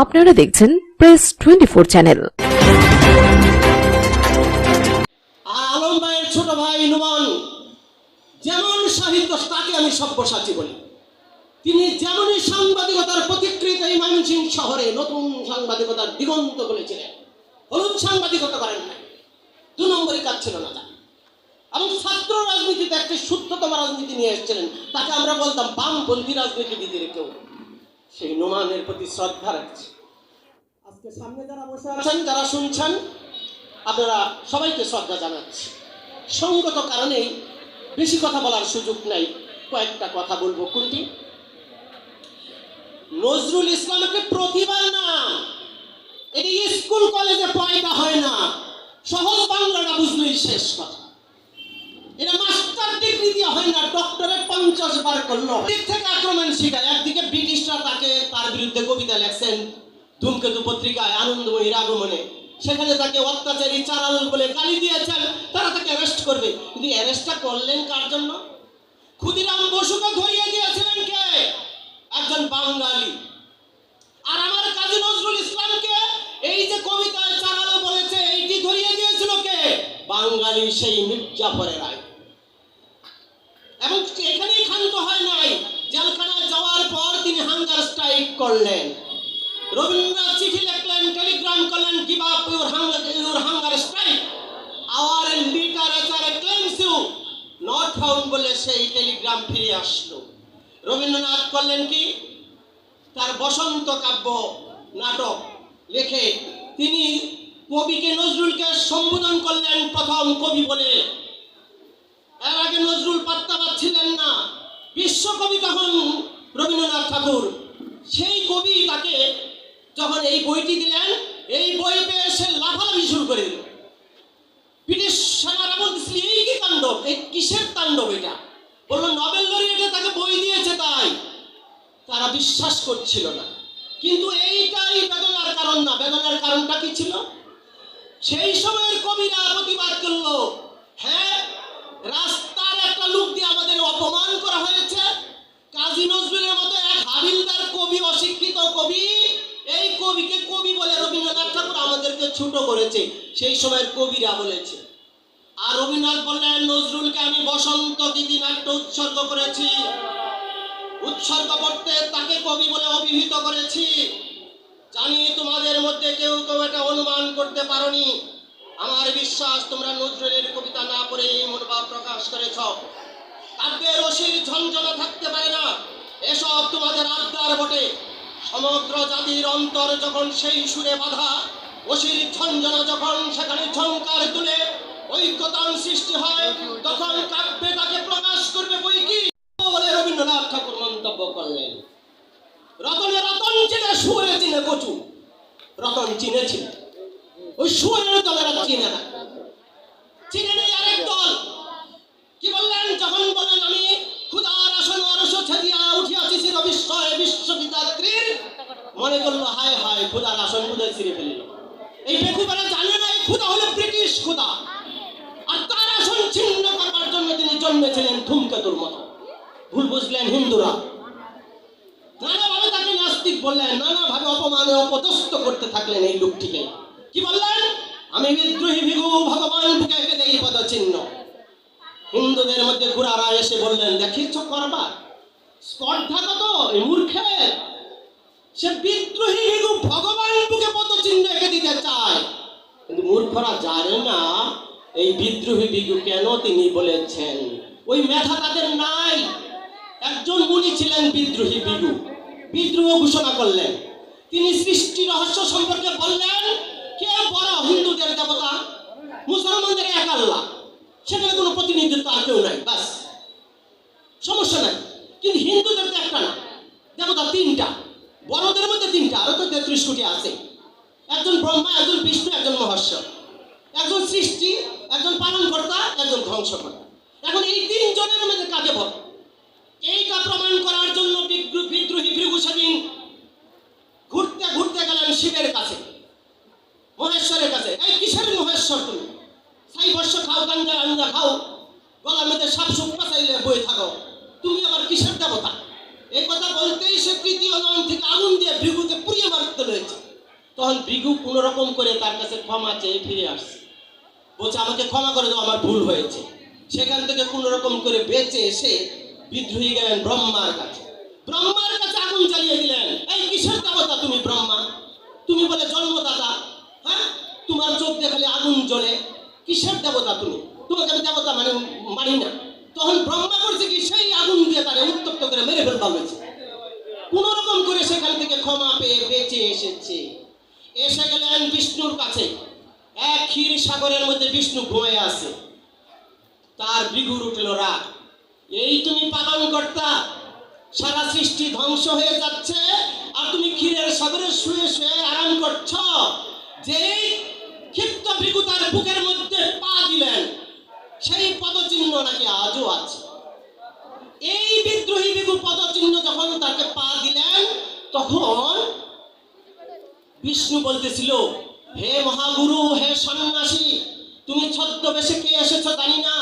আপনারা দেখছেন press twenty four channel Alam ভাইয়ের ছোট ভাই নুমান, যেমন সাহিত্য, তাকে আমি সব্যসাচী বলি। তিনি যেমনই সাংবাদিকতার প্রতিকৃত এই ময়মনসিংহ শহরে নতুন সাংবাদিকতার দিগন্ত বলেছিলেন, হলুদ সাংবাদিকতা করেন নাই, দু নম্বরই কাজ ছিল না তার। এবং ছাত্র রাজনীতিতে একটি শুদ্ধতম রাজনীতি নিয়ে এসেছিলেন, তাকে আমরা বলতাম বামপন্থী রাজনীতিবিদের কেউ সেই নোমানের প্রতি শ্রদ্ধা রাখছি। আজকে সামনে যারা বসে আছেন যারা শুনছেন আপনারা সবাইকে শ্রদ্ধা জানাচ্ছি। সঙ্গত কারণেই বেশি কথা বলার সুযোগ নাই। কয়েকটা কথা বলব কোনটি নজরুল ইসলাম একটি প্রতিভার নাম এটি স্কুল কলেজে পয়দা হয় না। সহজ বাংলাটা বুঝলেই শেষ কথা। এটা মাস্টার ডিগ্রি দিয়ে হয় না ডক্টরেট পঞ্চাশ বার করল। দিক থেকে আক্রমণ শিখায়। একদিকে ব্রিটিশরা তাকে তার বিরুদ্ধে কবিতা লেখছেন, ধূমকেতু পত্রিকায় আনন্দময়ীর আগমনে সেখানে তাকে অত্যাচারী চারাল বলে গালি দিয়েছেন, তারা তাকে অ্যারেস্ট করবে। কিন্তু অ্যারেস্টটা করলেন কার জন্য? ক্ষুদিরাম বসুকে ধরিয়ে দিয়েছিলেন কে? একজন বাঙালি। আর আমার কাজী নজরুল ইসলামকে এই যে কবিতায় চারাল বলেছে, এইটি ধরিয়ে দিয়েছিল কে? বাঙালি সেই মির্জাফরের রায় এবং এখানেই ক্ষান্ত হয় নাই। জেলখানায় যাওয়ার পর তিনি হাঙ্গার স্ট্রাইক করলেন। রবীন্দ্রনাথ চিঠি লিখলেন, টেলিগ্রাম করলেন give up your hunger your hunger strike? Our literature claims you. Not found বলে সেই টেলিগ্রাম ফিরে আসলো। রবীন্দ্রনাথ করলেন কি? তার বসন্ত কাব্য নাটক লেখে তিনি কবিকে নজরুলকে সম্বোধন করলেন প্রথম কবি বলে। আগে নজরুল পাত্তা পাচ্ছিলেন না, বিশ্বকবি তখন রবীন্দ্রনাথ ঠাকুর। সেই কবি তাকে যখন এই বইটি দিলেন, এই বই পেয়ে সে লাফালাফি শুরু করে। দিল ব্রিটিশ সেনারা এই কি তাণ্ডব এই কিসের তাণ্ডব এটা? বলল, নোবেল লরিয়েটে তাকে বই দিয়েছে তাই। তারা বিশ্বাস করছিল না। কিন্তু এইটাই বেদনার কারণ না, বেদনার কারণটা কি ছিল? সেই সময়ের কবিরা প্রতিবাদ করল হ্যাঁ রাস্তার একটা লোক দিয়ে আমাদের অপমান করা হয়েছে। কাজী নজরুলের মতো এক হাবিলদার কবি, অশিক্ষিত কবি, এই কবিকে কবি বলে রবীন্দ্রনাথ ঠাকুর আমাদেরকে ছোট করেছে, সেই সময়ের কবিরা বলেছে। আর রবীন্দ্রনাথ বললেন, নজরুলকে আমি বসন্ত দিদি নাট্য উৎসর্গ করেছি। উৎসর্গ করতে তাকে কবি বলে অভিহিত করেছি। জানি তোমাদের মধ্যে কেউ কেউ এটা অনুমান করতে পারোনি। আমার বিশ্বাস, তোমরা নজরুলের কবিতা না পড়ে এই মনোভাব প্রকাশ করেছ। কাব্যের রশির ঝঞ্ঝনা থাকতে পারে না। এসব তোমাদের আবদার বটে। সমগ্র জাতির অন্তর যখন সেই সুরে বাধা অশির ঝঞ্ঝনা যখন সেখানে ঝঙ্কার তুলে ঐক্যতান সৃষ্টি হয়, তখন কাব্যে তাকে প্রকাশ করবে বই কি? বলে রবীন্দ্রনাথ ঠাকুর মন্তব্য করলেন। রতনে রতন চিনে সুরে চিনে কচু। রতন চিনেছিল ওই সুরের দলেরা চিনে না। চিনে নেই আরেক দল। কি বললেন? যখন বলেন আমি ক্ষুদার আসন অরস ছেদিয়া উঠিয়াছি চির বিস্ময় বিশ্ববিদাত্রীর মনে করল, হায় হায় ক্ষুদার আসন ক্ষুদায় ছিঁড়ে ফেলিল। এই বেকুবেরা জানে না, এই ক্ষুদা হলো ব্রিটিশ ক্ষুদা আর তার আসন ছিন্ন করবার জন্য তিনি জন্মেছিলেন ধূমকেতুর মতো। ভুল বুঝলেন হিন্দুরা। নানাভাবে তাকে নাস্তিক বললেন, নানাভাবে অপমানে অপদস্থ করতে থাকলেন এই লোকটিকে। কি বললেন? আমি বিদ্রোহী ভিগু, ভগবান বুকে এঁকে দেই পদচিহ্ন। হিন্দুদের মধ্যে ঘুরারা এসে বললেন দেখিছ করবা স্পর্ধা কত? এই মূর্খের? সে বিদ্রোহী ভিগু, ভগবান বুকে পদচিহ্ন এঁকে দিতে চায়। কিন্তু মূর্খরা জানে না এই বিদ্রোহী বিগু কেন তিনি বলেছেন। ওই মেধা তাদের নাই। একজন মুনি ছিলেন বিদ্রোহী বিগু বিদ্রোহ ঘোষণা করলেন। তিনি সৃষ্টি রহস্য সম্পর্কে বললেন কে বড় হিন্দুদের দেবতা, মুসলমানদের এক আল্লাহ। সেখানে কোনো প্রতিনিধিত্ব আর কেউ নাই, বাস। সমস্যা নাই। কিন্তু হিন্দুদের তো একটা না। দেবতা তিনটা। বড়দের মধ্যে তিনটা আরও তো তেত্রিশ কোটি আছে। একজন ব্রহ্মা, একজন বিষ্ণু, একজন মহেশ্বর একজন সৃষ্টি, একজন পালনকর্তা, একজন ধ্বংসকর্তা। এখন এই তিনজনের মধ্যে কাকে বল এইটা প্রমাণ করার জন্য বিদ্রো- বিদ্রোহী ভৃগু সেদিন ঘুরতে ঘুরতে গেলেন শিবের কাছে। মহেশ্বরের কাছে, এই কিসের মহেশ্বর তুমি? সাই বর্ষ খাও, গাঞ্জা আঞ্জা খাও গলার মধ্যে সাপ সুপ পাচাইলে বয়ে থাকো। তুমি আবার কিসের দেবতা? এই কথা বলতেই সে তৃতীয় নয়ন থেকে আগুন দিয়ে ভৃগুকে পুড়িয়ে মারতে রয়েছে তখন ভৃগু কোনো রকম করে তার কাছে ক্ষমা চেয়ে ফিরে আসছে। বলছে, আমাকে ক্ষমা করে দাও, আমার ভুল হয়েছে। সেখান থেকে কোনো রকম করে বেঁচে এসে বিদ্রোহী গেলেন ব্রহ্মার কাছে। ব্রহ্মার কাছে আগুন জ্বালিয়ে দিলেন। এই কিসের দেবতা তুমি ব্রহ্মা? তুমি বলে জন্মদাতা। হ্যাঁ? তোমার চোখ দেখালে আগুন জ্বলে। কিসের দেবতা তুমি? তোমাকে আমি দেবতা মানে মানি না। তখন ব্রহ্মা করছে কি, সেই আগুন দিয়ে তারা উত্তপ্ত করে মেরে ফেলবা হয়েছে। কোন রকম করে সেখান থেকে ক্ষমা পেয়ে বেঁচে এসেছে। এসে গেলেন বিষ্ণুর কাছে। এক ক্ষীর সাগরের মধ্যে বিষ্ণু ঘুমিয়ে আছে। তার ভৃগুর উঠল রাগ এই তুমি পালন কর্তা সারা সৃষ্টি ধ্বংস হয়ে যাচ্ছে, আর তুমি ক্ষীরের সাগরে শুয়ে শুয়ে আরাম করছ। যেই ক্ষিপ্ত ভৃগু তার বুকের মধ্যে পা দিলেন, সেই পদচিহ্ন নাকি আজও আছে। এই বিদ্রোহী বিভু পদচিহ্ন যখন তাকে পা দিলেন, তখন বিষ্ণু বলতেছিল, হে মহাগুরু, হে সন্ন্যাসী, তুমি ছদ্মবেশে কে এসেছ জানি না।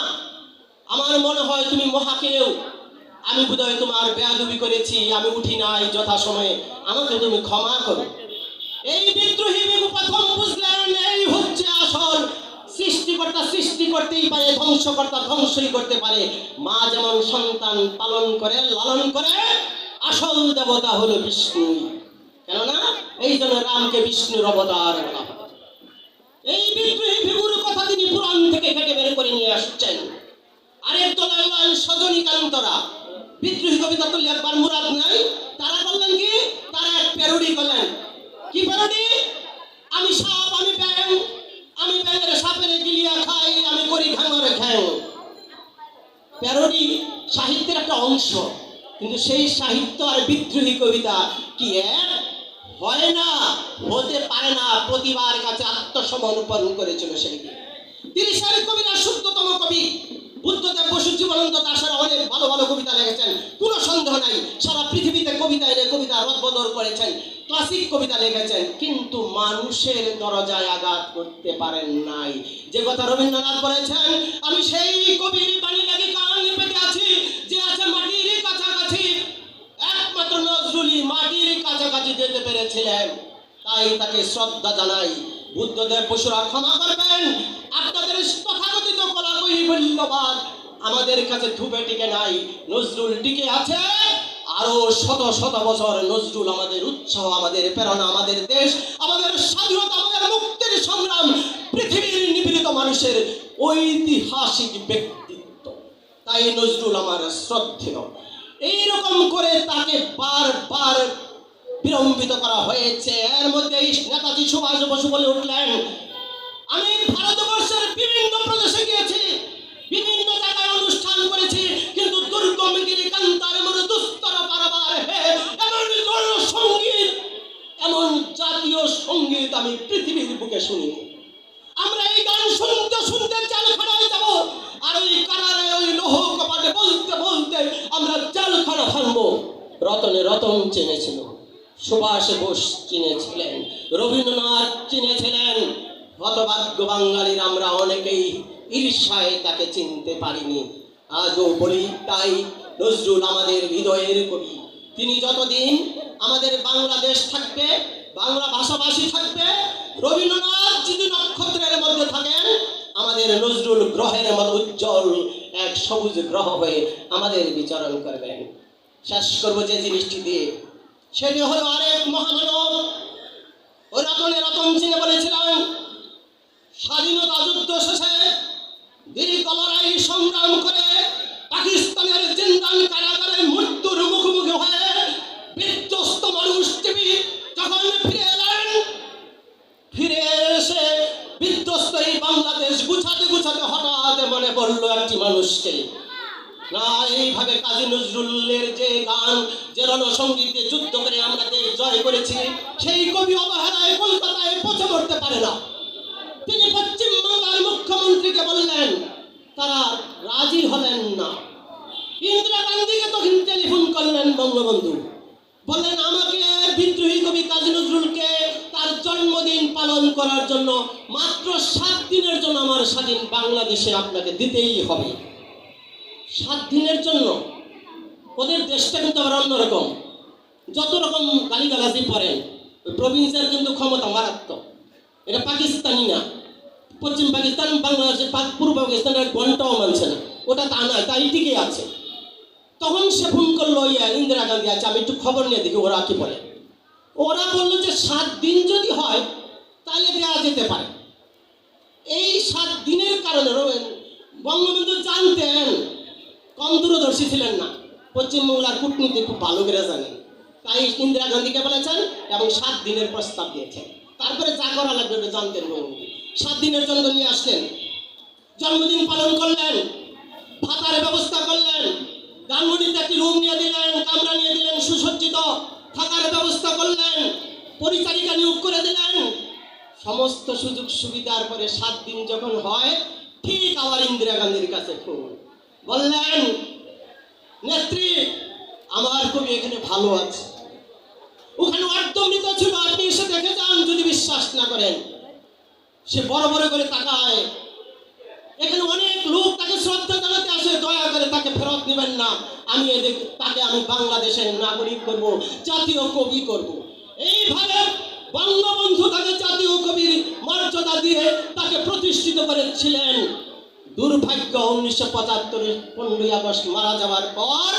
আমার মনে হয় তুমি মহাকেও আমি বোধহয় তোমার বেয়াদবি করেছি, আমি উঠি নাই যথাসময়ে। আমাকে তুমি ক্ষমা করো। এই বিদ্রোহী বিভু প্রথম বুঝলেন এই হচ্ছে আসল। সৃষ্টিকর্তা সৃষ্টি করতেই পারে, ধ্বংসকর্তা ধ্বংসই করতে পারে। মা যেমন সন্তান পালন করে, লালন করে, আসল দেবতা হলো বিষ্ণু। কেননা এই জন্য রামকে বিষ্ণুর অবতার বলা হয়। এই বিদ্রোহী ভিগুর কথা তিনি পুরাণ থেকে কেটে বের করে নিয়ে আসছেন। আরেক দলের হলেন সজনীকান্তরা। বিদ্রোহী কবিতা তো লেখবার মুরাদ নাই। তারা বললেন কি? তারা এক প্যারোডি করলেন। কি প্যারোডি আমি সাপ আমি ব্যাং আমি ব্যাঙের সাপের গিলিয়া খাই, আমি করি ঘাঙর ঘ্যাং প্যারোডি সাহিত্যের একটা অংশ, কিন্তু সেই সাহিত্য আর বিদ্রোহী কবিতা কি এক? হয় না, হতে পারে না প্রতিবার কাছে আত্মসমর্পণ করেছিল দিন। তিরিশের কবিরা শুদ্ধতম কবি বুদ্ধদেব বসু জীবনানন্দ দাসের অনেক ভালো ভালো কবিতা লিখেছেন। কোনো সন্দেহ নাই, সারা পৃথিবীতে কবিতা এনে কবিতা রদবদল করেছেন ক্লাসিক কবিতা লিখেছেন, কিন্তু মানুষের দরজায় আঘাত করতে পারেন নাই। যে কথা রবীন্দ্রনাথ বলেছেন, আমি সেই কবির বাণী লাগি কান পেতে আছি, যে আছে মাটির কাছাকাছি। একমাত্র নজরুলই মাটির কাছাকাছি যেতে পেরেছিলেন। তাই তাকে শ্রদ্ধা জানাই, বুদ্ধদেব বসুরা ক্ষমা করবেন, আপনাদের তথাকথিত কলাকই মূল্যবান আমাদের কাছে ধুপে টিকে নাই, নজরুল টিকে আছে। আরও শত শত বছর নজরুল আমাদের উৎসাহ, আমাদের প্রেরণা, আমাদের দেশ, আমাদের স্বাধীনতা, আমাদের মুক্তির সংগ্রাম, পৃথিবীর নিপীড়িত মানুষের ঐতিহাসিক ব্যক্তিত্ব। তাই নজরুল আমার শ্রদ্ধেয়। এইরকম করে তাকে বারবার বিলম্বিত করা হয়েছে। এর মধ্যে নেতাজি সুভাষ বসু বলে উঠলেন আমি ভারতবর্ষের বিভিন্ন প্রদেশে গিয়েছি, বিভিন্ন জায়গায় অনুষ্ঠান করেছি, কিন্তু দুর্গম গিরি কান্তার এমন দুস্তর পারাবার এমন জড় সংগীত, এমন জাতীয় সংগীত আমি পৃথিবীর বুকে শুনি। আমরা এই গান শুনতে শুনতে জেলখানায় যাব, আর ওই কারারে ওই লোহ কপাটে বলতে বলতে আমরা জেলখানা ভাঙবো রতনে রতন চেনেছিল, সুভাষ বোস চিনেছিলেন, রবীন্দ্রনাথ চিনেছিলেন হতভাগ্য বাঙালির আমরা অনেকেই ঈর্ষায় তাকে চিনতে পারিনি। আজও বলি তাই, নজরুল আমাদের হৃদয়ের কবি। তিনি যতদিন আমাদের বাংলাদেশ থাকবে, বাংলা ভাষাভাষী থাকবে, রবীন্দ্রনাথ যদি নক্ষত্রের মধ্যে থাকেন, আমাদের নজরুল গ্রহের মতো উজ্জ্বল এক সবুজ গ্রহ হয়ে আমাদের বিচরণ করবেন। শেষ করব যে জিনিসটি দিয়ে। সেটি হলো আরেক মহামানব। ওই রতনে রতন চিনে বলেছিলেন স্বাধীনতা যুদ্ধ শেষে দীর্ঘ লড়াই সংগ্রাম করে পাকিস্তানের জিন্দান কারাগারে মৃত্যুর মুখোমুখি হয়ে বিধ্বস্ত মানুষ টিভি যখন ফিরে এলেন, ফিরে এসে বিধ্বস্ত এই বাংলাদেশ গুছাতে গুছাতে হঠাৎ মনে পড়ল একটি মানুষকে। না, এইভাবে কাজী নজরুলের যে গান, যে রণসঙ্গীতে যুদ্ধ করে আমরা দেশ জয় করেছি, সেই কবি অবহেলায় কলকাতায় পৌঁছে করতে পারে না। তিনি পশ্চিম বাংলার মুখ্যমন্ত্রীকে বললেন, তারা রাজি হলেন না। ইন্দিরা গান্ধীকে তখন টেলিফোন করলেন বঙ্গবন্ধু। বললেন, আমাকে বিদ্রোহী কবি কাজী নজরুলকে তার জন্মদিন পালন করার জন্য মাত্র সাত দিনের জন্য আমার স্বাধীন বাংলাদেশে আপনাকে দিতেই হবে। সাত দিনের জন্য? ওদের দেশটা কিন্তু আবার অন্যরকম যত রকম গালিগালাজি পড়েন প্রভিন্সের কিন্তু ক্ষমতা মারাত্মক। এটা পাকিস্তানি না। পশ্চিম পাকিস্তান, বাংলাদেশের পূর্ব পাকিস্তানের ঘন্টাও মানছে না। ওটা তা না তাই টিকে আছে। তখন সে ফোন করল, ইয়া ইন্দিরা গান্ধী আছে আমি একটু খবর নিয়ে দেখি, ওরা কি বলে। ওরা বলল যে, সাত দিন যদি হয়, তাহলে দেওয়া যেতে পারে। এই সাত দিনের কারণে বঙ্গবন্ধু জানতেন, কম দূরদর্শী ছিলেন না। পশ্চিমবাংলার কূটনীতি খুব ভালো করে জানেন। তাই ইন্দিরা গান্ধীকে বলেছেন এবং সাত দিনের প্রস্তাব দিয়েছেন। তারপরে যা করা লাগবে ওটা জানতেন বঙ্গবন্ধু সাত দিনের জন্য নিয়ে আসলেন। জন্মদিন পালন করলেন, ভাতার ব্যবস্থা করলেন গানমণিতে একটি রুম নিয়ে দিলেন, কামরা নিয়ে দিলেন, সুসজ্জিত থাকার ব্যবস্থা করলেন, পরিচারিকা নিয়োগ করে দিলেন। সমস্ত সুযোগ সুবিধার পরে সাত দিন যখন হয়, ঠিক আবার ইন্দিরা গান্ধীর কাছে ফোন। বললেন, নেত্রী, আমার কবি এখানে ভালো আছে। ওখানে অর্ধমৃত ছিল দেখে যান যদি বিশ্বাস না করেন সে বড় বড় করে তাকায়। এখানে অনেক লোক তাকে শ্রদ্ধা জানাতে আসে, দয়া করে তাকে ফেরত নেবেন না। আমি এদের, তাকে আমি বাংলাদেশের নাগরিক করব, জাতীয় কবি করব। এইভাবে বঙ্গবন্ধু তাকে জাতীয় কবির মর্যাদা দিয়ে তাকে প্রতিষ্ঠিত করেছিলেন। দুর্ভাগ্য উনিশশো পঁচাত্তরের পনেরোই আগস্ট মারা যাওয়ার পর,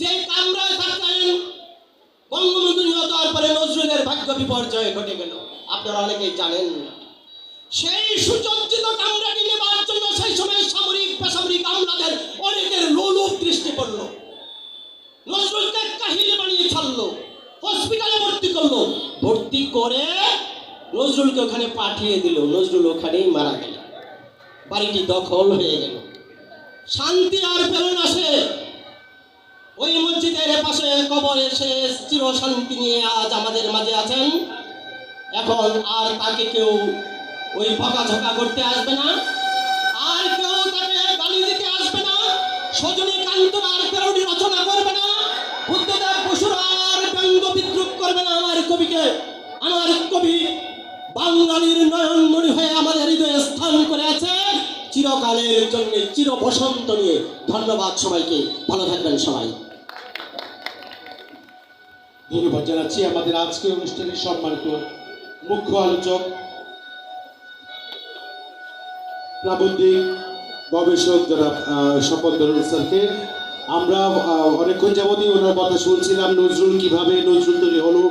যে কামরায় থাকতেন, বঙ্গবন্ধু নিহত হওয়ার পরে বিপর্যয় ঘটে গেল। আপনারা অনেকেই জানেন সেই সুসজ্জিত কামরাটি নেবার জন্য সেই সময় সামরিক, বেসামরিক আমলাদের অনেকের লোলুপ দৃষ্টি পড়ল। নজরুলকে কাহিনী বানিয়ে ছাড়লো, হসপিটালে ভর্তি করল। ভর্তি করে নজরুলকে ওখানে পাঠিয়ে দিল। নজরুল ওখানেই মারা গেল। বাড়িটি দখল হয়ে গেল। শান্তি আর পেল না সে ওই মসজিদের পাশে কবর এসে চির শান্তি নিয়ে আজ আমাদের মাঝে আছেন। এখন আর তাকে কেউ ওই বকাঝকা করতে আসবে না। আর কেউ তাকে গালি দিতে আসবে না। সজনী কান্ত আর পেরোডি রচনা করবে না। বুদ্ধদেব বসুর আর ব্যঙ্গ বিদ্রুপ করবে না আমার কবিকে। আমার কবি বাঙালির নয়নমণি হয়ে আমাদের হৃদয়ে স্থান করে আছে। চিরকালের জন্য চির বসন্ত নিয়ে ধন্যবাদ সবাইকে। ভালো থাকবেন সবাই। ধন্যবাদ জানাচ্ছি আমাদের আজকের অনুষ্ঠানের সম্মানিত মুখ্য আলোচক, প্রাবন্ধিক গবেষক যারা শপথ স্যারকে। আমরা অনেকক্ষণ যাবতই ওনার কথা শুনছিলাম, নজরুল কীভাবে নজরুল তৈরি হলো,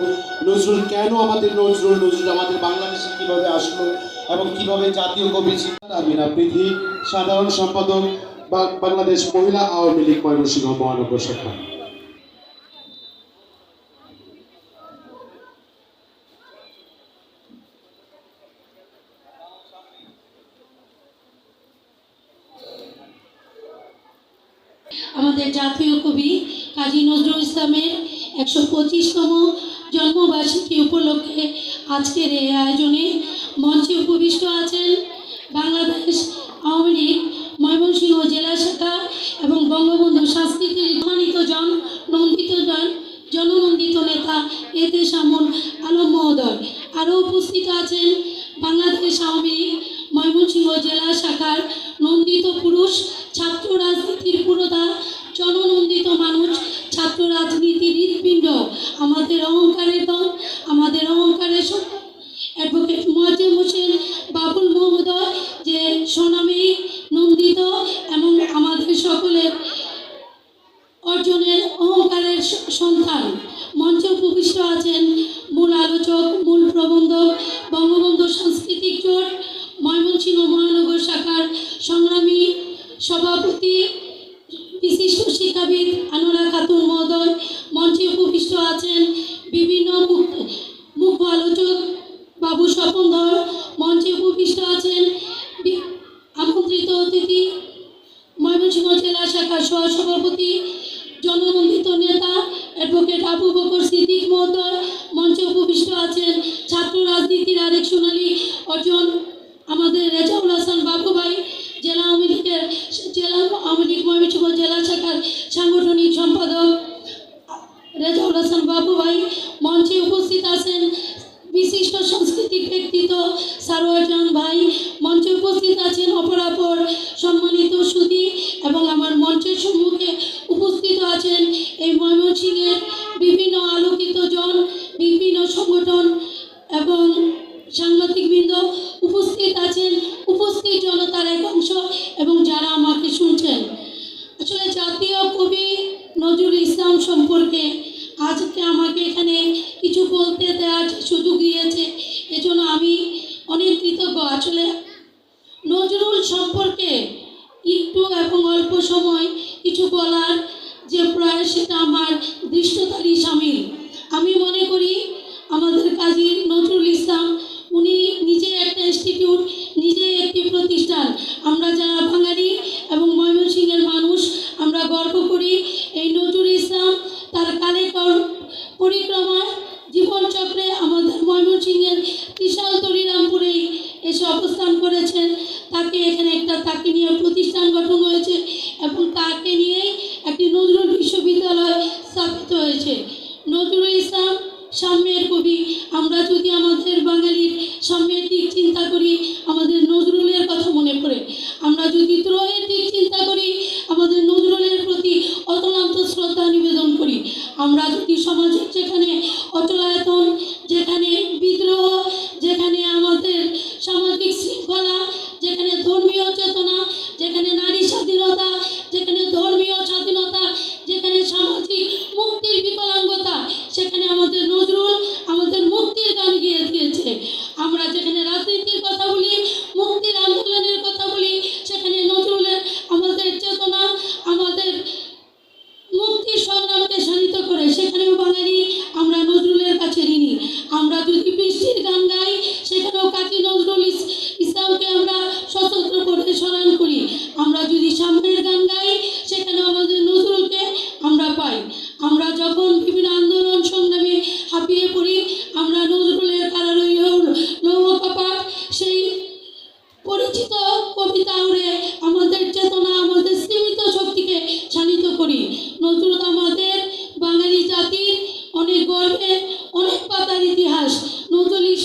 নজরুল কেন আমাদের নজরুল নজরুল আমাদের বাংলাদেশে কীভাবে আসলো এবং কীভাবে জাতীয় কবি আমিনা প্রীতি সাধারণ সম্পাদক বাংলাদেশ মহিলা আওয়ামী লীগ ময়মনসিংহ মহানগর শাখা আমাদের জাতীয় কবি কাজী নজরুল ইসলামের একশো পঁচিশতম জন্মবার্ষিকী উপলক্ষে আজকের এই আয়োজনে মঞ্চে উপবিষ্ট আছেন বাংলাদেশ আওয়ামী লীগ, ময়মনসিংহ জেলা শাখা এবং বঙ্গবন্ধু সাংস্কৃতিক সম্মানিত জন, নন্দিত জন, জননন্দিত নেতা এতে সামন আলম মহোদয়। আরও উপস্থিত আছেন বাংলাদেশ আওয়ামী লীগ ময়মনসিংহ জেলা শাখার নন্দিত পুরুষ, ছাত্র রাজনীতির পুরোধা জননন্দিত মানুষ, ছাত্র রাজনীতির হৃৎপিণ্ড। আমাদের অহংকারের দল, আমাদের অহংকারের অ্যাডভোকেট মোয়াজ্জেম হোসেন বাবুল মহোদয় যে সোনামী নন্দিত এবং আমাদের সকলের অর্জনের অহংকারের সন্তান। মঞ্চে উপবিষ্ট আছেন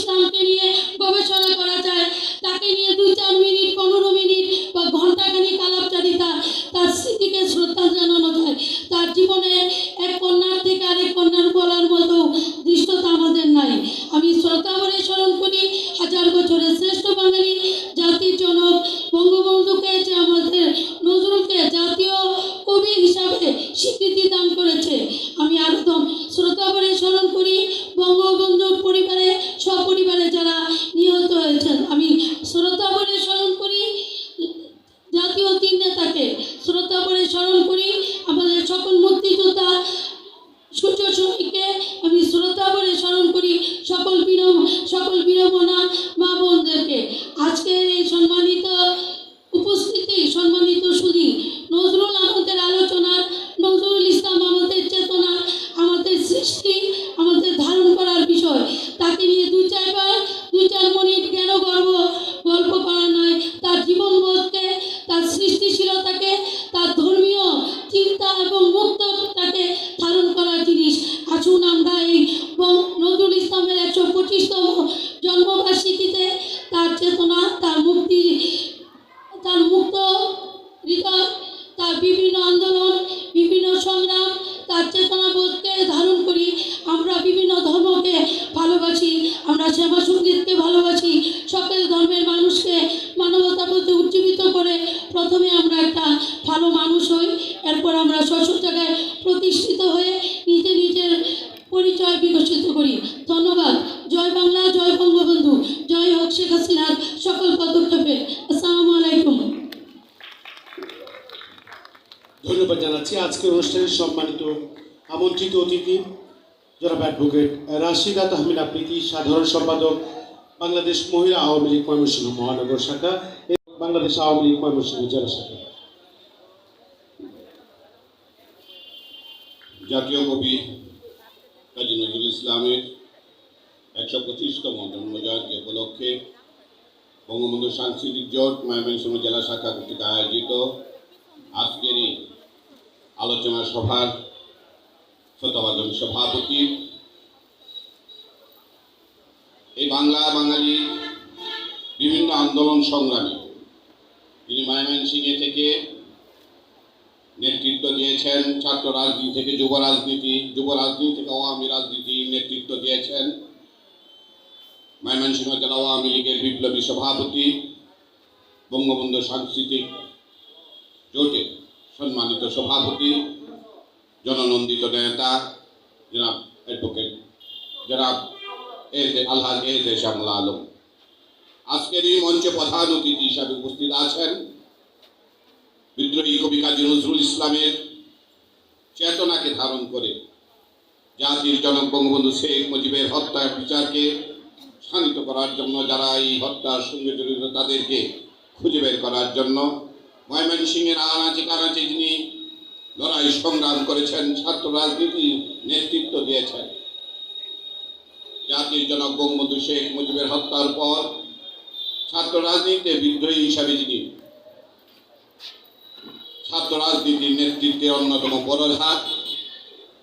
something অ্যাডভোকেট রাশিদা তাহমিনা প্রীতি সাধারণ সম্পাদক বাংলাদেশ মহিলা আওয়ামী লীগ ময়মনসিংহ মহানগর শাখা বাংলাদেশ আওয়ামী লীগ ময়মনসিংহ জেলা শাখা। জাতীয় কবি কাজী নজরুল ইসলামের একশো পঁচিশতম জন্মজয়ন্তী উপলক্ষে বঙ্গবন্ধু সাংস্কৃতিক জোট ময়মনসিংহ জেলা শাখা কর্তৃক আয়োজিত আজকের এই আলোচনা সভার শতভাজন সভাপতি এই বাংলা বাঙালি বিভিন্ন আন্দোলন সংগ্রামী। তিনি ময়মনসিংহে থেকে নেতৃত্ব দিয়েছেন, ছাত্র রাজনীতি থেকে যুব রাজনীতি যুব রাজনীতি থেকে আওয়ামী রাজনীতি নেতৃত্ব দিয়েছেন। ময়মনসিংহ জেলা আওয়ামী লীগের বিপ্লবী সভাপতি, বঙ্গবন্ধু সাংস্কৃতিক জোটে সম্মানিত সভাপতি, জননন্দিত নেতা, জনাব অ্যাডভোকেট, জনাব আলহাজ এ জে শ্যামলা আলম। আজকের এই মঞ্চে প্রধান অতিথি হিসাবে উপস্থিত আছেন বিদ্রোহী কবি কাজী নজরুল ইসলামের চেতনাকে ধারণ করে জাতির জনক বঙ্গবন্ধু শেখ মুজিবের হত্যার বিচারকে শানিত করার জন্য, যারা এই হত্যার সঙ্গে জড়িত তাদেরকে খুঁজে বের করার জন্য ময়মনসিংহের আনাচে কানাচে যিনি লড়াই সংগ্রাম করেছেন, ছাত্র রাজনীতি নেতৃত্ব দিয়েছেন। জাতির জনক বঙ্গবন্ধু শেখ মুজিবের হত্যার পর ছাত্র রাজনীতিতে বিদ্রোহী হিসাবে যিনি ছাত্র রাজনীতির নেতৃত্বের অন্যতম পরধার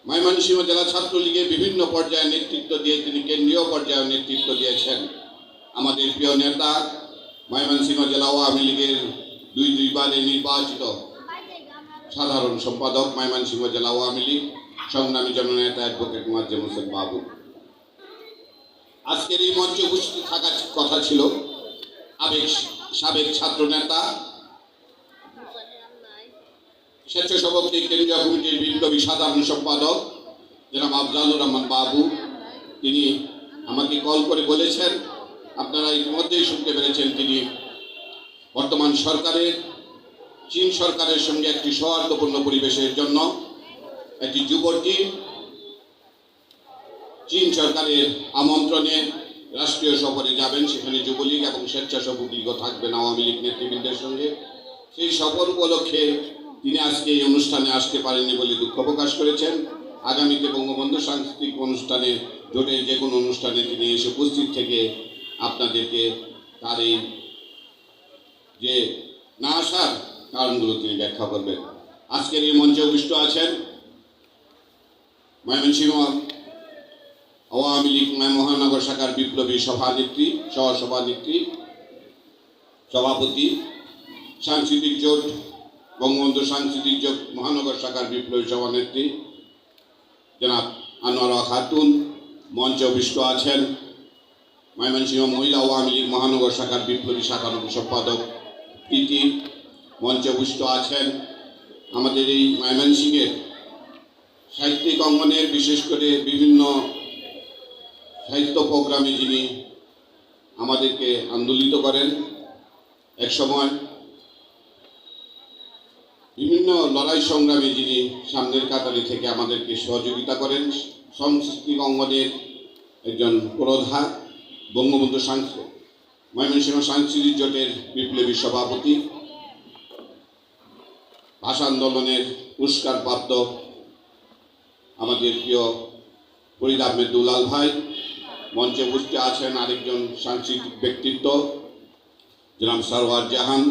ময়মনসিংহ জেলা ছাত্রলীগের বিভিন্ন পর্যায়ে নেতৃত্ব দিয়ে তিনি কেন্দ্রীয় পর্যায়ে নেতৃত্ব দিয়েছেন। আমাদের প্রিয় নেতা ময়মনসিংহ জেলা আওয়ামী লীগের দুই দুইবারে নির্বাচিত সাধারণ সম্পাদক ময়মনসিংহ জেলা আওয়ামী লীগ সংগ্রামী জননেতা অ্যাডভোকেট মোয়াজ্জেম হোসেন বাবু। আজকের এই মঞ্চে উপস্থিত থাকার কথা ছিল আবেগ সাবেক ছাত্র নেতা স্বেচ্ছাসেবক কেন্দ্রীয় কমিটির বিপ্লবী সাধারণ সম্পাদক জনাব আফজালুর রহমান বাবু। তিনি আমাকে কল করে বলেছেন, আপনারা ইতিমধ্যেই শুনতে পেরেছেন তিনি বর্তমান সরকারের, চীন সরকারের সঙ্গে একটি সৌহার্দ্যপূর্ণ পরিবেশের জন্য একটি যুব টিম চীন সরকারের আমন্ত্রণে রাষ্ট্রীয় সফরে যাবেন সেখানে যুবলীগ এবং স্বেচ্ছাসেবক লীগও থাকবেন আওয়ামী লীগ নেতৃবৃন্দের সঙ্গে। সেই সফর উপলক্ষে তিনি আজকে এই অনুষ্ঠানে আসতে পারেননি বলে দুঃখ প্রকাশ করেছেন। আগামীতে বঙ্গবন্ধু সাংস্কৃতিক অনুষ্ঠানে জোটের যে কোনো অনুষ্ঠানে তিনি এসে উপস্থিত থেকে আপনাদেরকে তার এই যে না আসার কারণগুলো তিনি ব্যাখ্যা করবেন। আজকের এই মঞ্চে উপবিষ্ট আছেন ময়মনসিংহ আওয়ামী লীগ মহানগর শাখার বিপ্লবী সভানেত্রী, সহসভানেত্রী, সভাপতি, সাংস্কৃতিক জোট, বঙ্গবন্ধু সাংস্কৃতিক জোট, মহানগর শাখার বিপ্লবী সভানেত্রী, জনাব আনোয়ারা খাতুন, মঞ্চে অভিষ্ট আছেন, ময়মনসিংহ মহিলা আওয়ামী লীগ মহানগর শাখার বিপ্লবী শাখার সম্পাদক প্রীতি মঞ্চে অভিষ্ট আছেন। আমাদের এই ময়মনসিংহের সাহিত্যিক অঙ্গনের বিশেষ করে বিভিন্ন সাহিত্য প্রোগ্রামে যিনি আমাদেরকে আন্দোলিত করেন এক সময়, বিভিন্ন লড়াই সংগ্রামে যিনি সামনের কাতারে থেকে আমাদেরকে সহযোগিতা করেন সাংস্কৃতিক অঙ্গনের একজন প্রধা বঙ্গবন্ধু সাংস্কৃতিক ময়মনসিংহ সাংস্কৃতিক জোটের বিপ্লবী সভাপতি, ভাষা আন্দোলনের পুরস্কারপ্রাপ্ত আমাদের প্রিয় ফরিদ আহমেদ দুলাল ভাই মঞ্চে উপস্থিত আছেন আরেকজন সাংস্কৃতিক ব্যক্তিত্ব, জনাব সরওয়ার জাহান।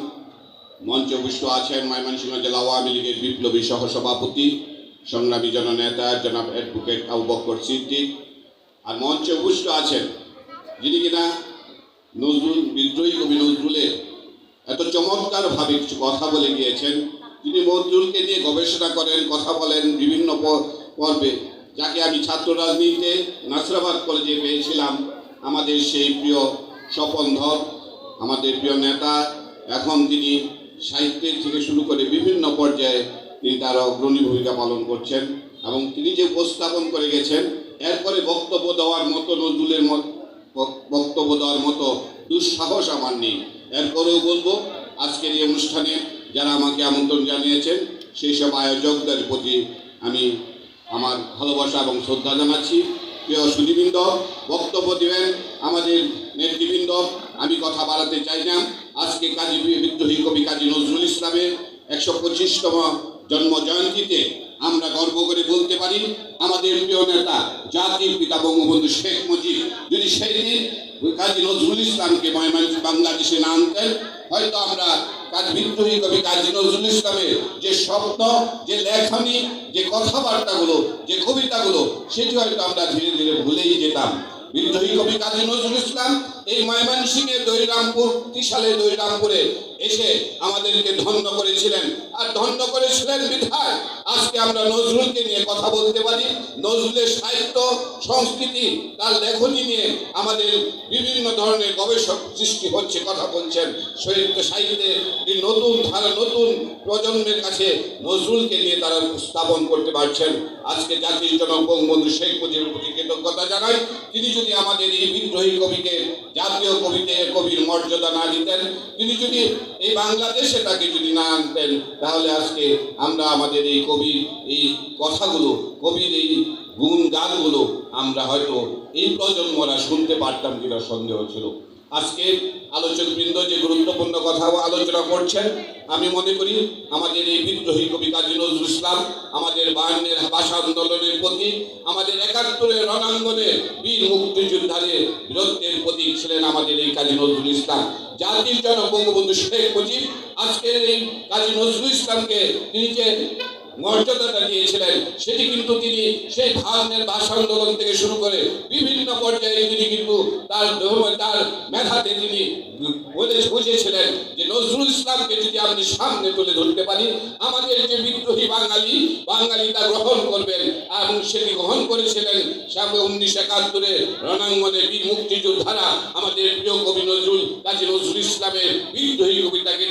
মঞ্চে উপস্থিত আছেন ময়মনসিংহ জেলা আওয়ামী লীগের বিপ্লবী সহসভাপতি, সংগ্রামী জননেতা জনাব অ্যাডভোকেট আবু বক্কর সিদ্দিক। আর মঞ্চে উপস্থিত আছেন, যিনি কিনা নজরুল, বিদ্রোহী কবি নজরুলের এত চমৎকারভাবে কিছু কথা বলে গিয়েছেন। তিনি নজরুলকে নিয়ে গবেষণা করেন, কথা বলেন, বিভিন্ন পর্বে যাকে আমি ছাত্র রাজনীতিতে নাসরাবাদ কলেজে পেয়েছিলাম, আমাদের সেই প্রিয় স্বপন ধর, আমাদের প্রিয় নেতা, এখন তিনি সাহিত্যের থেকে শুরু করে বিভিন্ন পর্যায়ে তিনি তার অগ্রণী ভূমিকা পালন করছেন এবং তিনি যে উপস্থাপন করে গেছেন, এরপরে বক্তব্য দেওয়ার মতো নজরুলের মত, বক্তব্য দেওয়ার মতো দুঃসাহস আমার নেই। এরপরেও বলব, আজকের এই অনুষ্ঠানে যারা আমাকে আমন্ত্রণ জানিয়েছেন, সেই সব আয়োজকদের প্রতি আমি আমার ভালোবাসা এবং শ্রদ্ধা জানাচ্ছি। প্রিয় সুদীবৃন্দ বক্তব্য দেবেন আমাদের নেতৃবৃন্দ। আমি কথা বাড়াতে চাই না। আজকে কাজী বিদ্রোহী কবি কাজী নজরুল ইসলামের একশো পঁচিশতম জন্ম জয়ন্তীতে আমরা গর্ব করে বলতে পারি, আমাদের প্রিয় নেতা, জাতির পিতা বঙ্গবন্ধু শেখ মুজিব, যদি সেই দিন কাজী নজরুল ইসলামকে বাংলাদেশে না আনতেন, হয়তো আমরা কাজ বিদ্রোহী কবি কাজী নজরুল ইসলামের যে স্বপ্ন, যে লেখামি যে কথাবার্তাগুলো, যে কবিতাগুলো সেটি হয়তো আমরা ধীরে ধীরে ভুলেই যেতাম। বিদ্রোহী কবি কাজী নজরুল ইসলাম এই ময়মনসিংহের দৈরামপুর, ত্রিশালের দৈরামপুরে এসে আমাদেরকে ধন্য করেছিলেন। আর ধন্য করেছিলেন বিধায় আজকে আমরা নজরুলকে নিয়ে কথা বলতে পারি। নজরুলের সাহিত্য, সংস্কৃতি, তার লেখনী নিয়ে আমাদের বিভিন্ন ধরনের গবেষক সৃষ্টি হচ্ছে, কথা বলছেন। সাহিত্য সাহিত্যে এই নতুন ধারা, নতুন প্রজন্মের কাছে নজরুলকে নিয়ে তারা স্থাপন করতে পারছেন। আজকে জাতির জনক বঙ্গবন্ধু শেখ মুজিবের প্রতি কৃতজ্ঞতা জানাই। তিনি যদি আমাদের এই বিদ্রোহী কবিকে, জাতীয় কবিতে কবির মর্যাদা না দিতেন, তিনি যদি এই বাংলাদেশে তাকে যদি না আনতেন, তাহলে আজকে আমরা আমাদের এই কবির এই কথাগুলো, কবির এই গুণ গানগুলো আমরা হয়তো এই প্রজন্মরা শুনতে পারতাম কিনা সন্দেহ ছিল। আজকে আলোচকবৃন্দ যে গুরুত্বপূর্ণ কথা আলোচনা করছেন, আমি মনে করি আমাদের এই বিদ্রোহী কবি কাজী নজরুল ইসলাম, আমাদের বায়ান্নের ভাষা আন্দোলনের প্রতি, আমাদের একাত্তরের রণাঙ্গনে বীর মুক্তিযোদ্ধাদের বীরত্বের প্রতীক ছিলেন আমাদের এই কাজী নজরুল ইসলাম। জাতির জনক বঙ্গবন্ধু শেখ মুজিব, আজকের এই কাজী নজরুল ইসলামকে তিনি যে মর্যাদাটা দিয়েছিলেন সেটি কিন্তু তিনি সেই ভারতের ভাষা আন্দোলন থেকে শুরু করে বিভিন্ন পর্যায়ে তিনি কিন্তু তার তার মেধাতে তিনি বুঝেছিলেন যে নজরুল ইসলামকে যদি আপনি সামনে তুলে ধরতে পারি, আমাদের যে বিদ্রোহী বাঙালি বাঙালি তা গ্রহণ করবেন এবং সেটি গ্রহণ করেছিলেন সামনে উনিশশো একাত্তরে রণাঙ্গনে বীর মুক্তিযোদ্ধারা। আমাদের প্রিয় কবি নজরুল, কাজী নজরুল ইসলামের বিদ্রোহী কবিতাকে